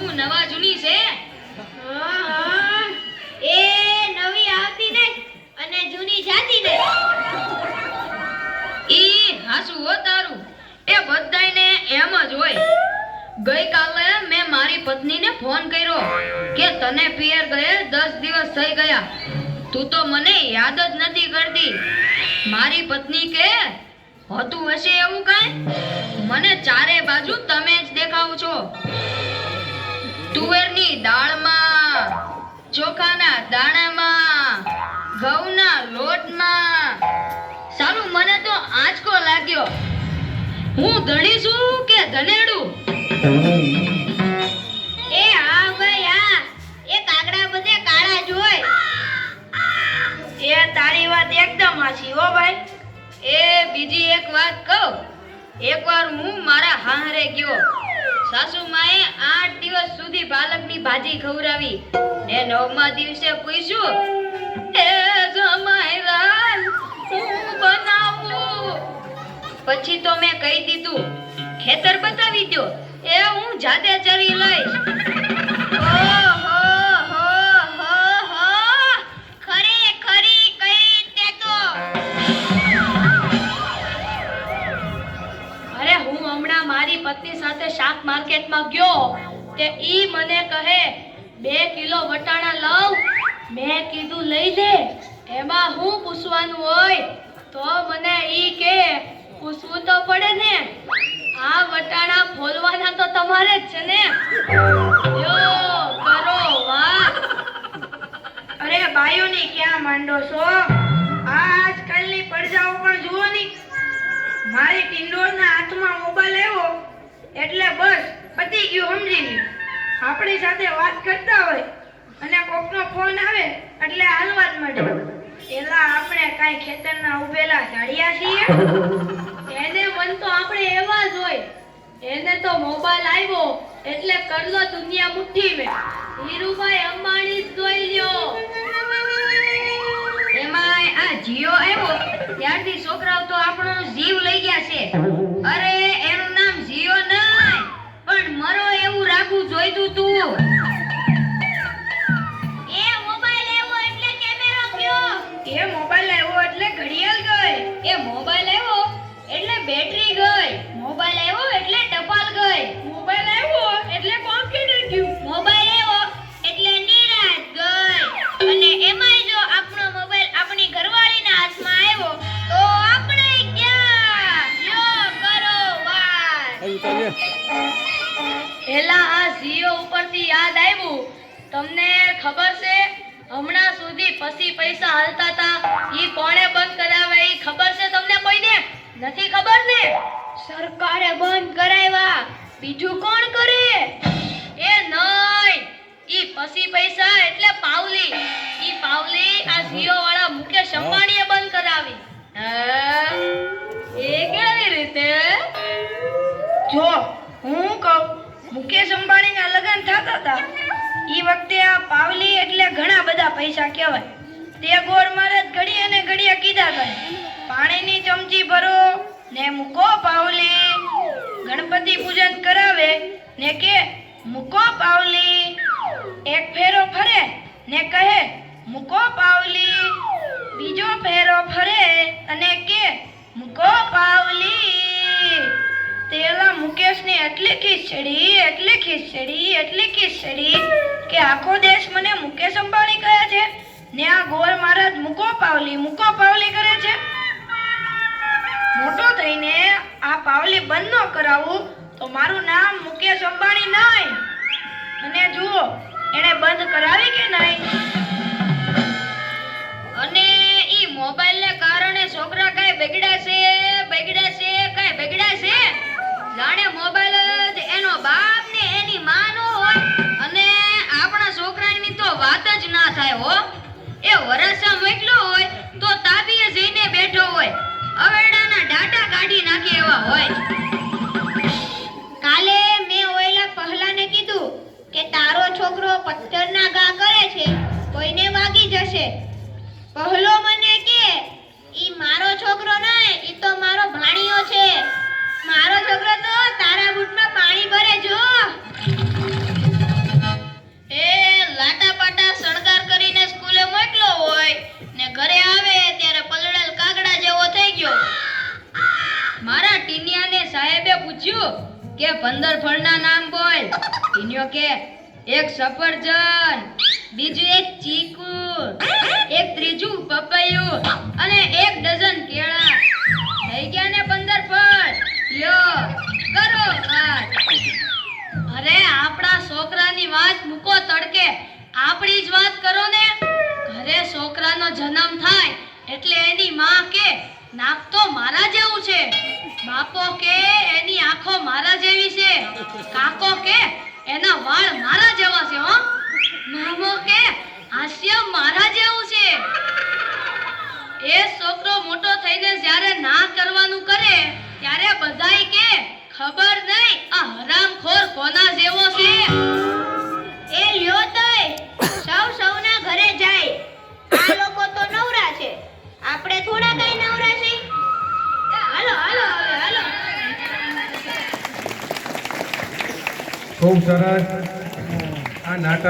હું નવા જૂની છે. એ નવી આવતી ને અને જૂની જાતી ને ઈ હાસુ હો તારું. એ બધાયને એમ જ હોય. ગઈકાલે મેં મારી પત્નીને ફોન કર્યો કે તને પિયર ગયે દસ દિવસ થઈ ગયા. તું તો મને યાદ જ નથી કરતી. મારી પત્ની કે હોતું હશે એવું કાંઈ? મને ચારે બાજુ તમે જ દેખાવ છો. તુવેરની દાળમાં ચોખાના દાણામાં ઘઉંના લોટમાં. સારું મને તો આંચકો લાગ્યો. હું ધણી છું કે ધનેડું? એ હા ભાઈ હા એ કાગડા બધે કાળા જ હોય. એ તારી વાત એકદમ હાચી હો ભાઈ. એ બીજી એક વાત કહું. એકવાર હું મારા હાહરે ગયો. સાસુ માએ આઠ દિવસ સુધી પાલકની ભાજી ખવડાવી. ને નવમા દિવસે પૂછ્યું એ જમાઈલાલ હું બનાવું? પછી તો મેં કહી દીધું, ખેતર બતાવી દો એ હું જાતે ચરી લઈશ. પત્ની સાથે શાક માર્કેટમાં ગયો તે ઈ મને કહે, બે કિલો વટાણા લઉં, મેં કીધું લઈ લે, એમાં હું પૂછવાનું હોય તો મને ઈ કે, પૂછવું તો પડે ને, આ વટાણા ફોલવાના તો તમારે જ છે ને. યો કરો, વાહ. અરે બાયોની ક્યાં માંડો છો? આજકાલની પડજાઓ પણ જુઓ ની. મારી ટિંડોળના હાથમાં મોબાઈલ આવ્યો. એટલે બસ, પતી ગયું સમજી લ્યો આપણી સાથે વાત કરતા હોય અને કોકનો ફોન આવે એટલે હાલવા જ મળે. પેલા આપણે કાંઈ ખેતરના ઉભેલા ઝાડિયા છીએ. એને મન તો આપણે એવા જ હોય. એને તો મોબાઈલ આવ્યો એટલે કરલો દુનિયા મુઠ્ઠી મેં. ધીરુભાઈ અંબાણી જ જોઈ લ્યો. એમાંય આ જીઓ આવ્યો. ત્યારથી છોકરાઓ તો આપણો જીવ લઈ ગયા છે. એ મોબાઈલ આવ્યો એટલે બેટરી ગઈ. મોબાઈલ આવ્યો એટલે ટપાલ ગઈ. મોબાઈલ આવ્યો એટલે કોમ્પ્યુટર ગયું? મોબાઈલ આવ્યો એટલે નિરાત ગઈ. અને એમાંય જો આપણો મોબાઈલ આપણી ઘરવાળીના હાથમાં આવ્યો તો આપણે ક્યાં? યો કરો વાત. એલા આ જીઓ ઉપરથી યાદ આવ્યું. તમને ખબર છે હમણાં સુધી પછી પૈસા હાલતા હતા ઈ કોણે બંધ કરાવે ખબર છે તમને કોઈને? નથી ખબર ને? સરકારે બંધ કરાવ્યા. બીજું કોણ કરે? એ નહીં. ઈ પછી પૈસા એટલે પાવલી. ઈ પાવલી આ જીઓ વાળા મુકેશ અંબાણીએ બંધ કરાવી? એ કેવી રીતે? જો, હું કહું, મુકેશ અંબાણીના લગ્ન થતા હતા. ઈ વખતે આ પાવલી એટલે ઘણા બધા પૈસા કહેવાય. તે ગોળ મારે ઘડીએ ને ઘડીએ કીધા કરે. પાણીની ચમચી ભરો ને મૂકો પાવલી ગણપતિ પૂજન કરાવે ને કે, મૂકો પાવલી એક ફેરો ફરે ને કહે, મૂકો પાવલી બીજો ફેરો ફરે અને કે, મૂકો પાવલી તેલા મુકેશને એટલી ખીચડી એટલી ખીચડી એટલી ખીચડી કે આખો દેશ મને મુકેશ અંબાણી કહે છે? ને આ ગોર મહારાજ મૂકો પાવલી મૂકો પાવલી કરે છે? બંધ ન કરાવું, તો મારું નામ મુકેશ અંબાણી નહીં. અને જુઓ, એણે બંધ કરાવી કે નહીં? પૂછ્યું કે પંદર ફળના નામ બોલ. ઇન્યો કે એક સફરજન, બીજું એક ચીકુ, એક ત્રીજું પપૈયું અને એક ડઝન કેળા. થઈ ગયા ને પંદર ફળ? લ્યો, કરો વાત અરે આપણા છોકરાની વાત મૂકો તડકે. આપણી જ વાત કરો ને. ઘરે છોકરાનો જન્મ થાય એટલે એની માં કે નાક તો મારા જેવું છે. બાપો કે એની આંખો મારા જેવી છે. કાકો કે એના વાળ મારા જેવા છે, હો. મામો કે હાસ્ય મારા જેવું છે. એ છોકરો મોટો થઈને જ્યારે ના ખૂબ સરસ. આ નાટક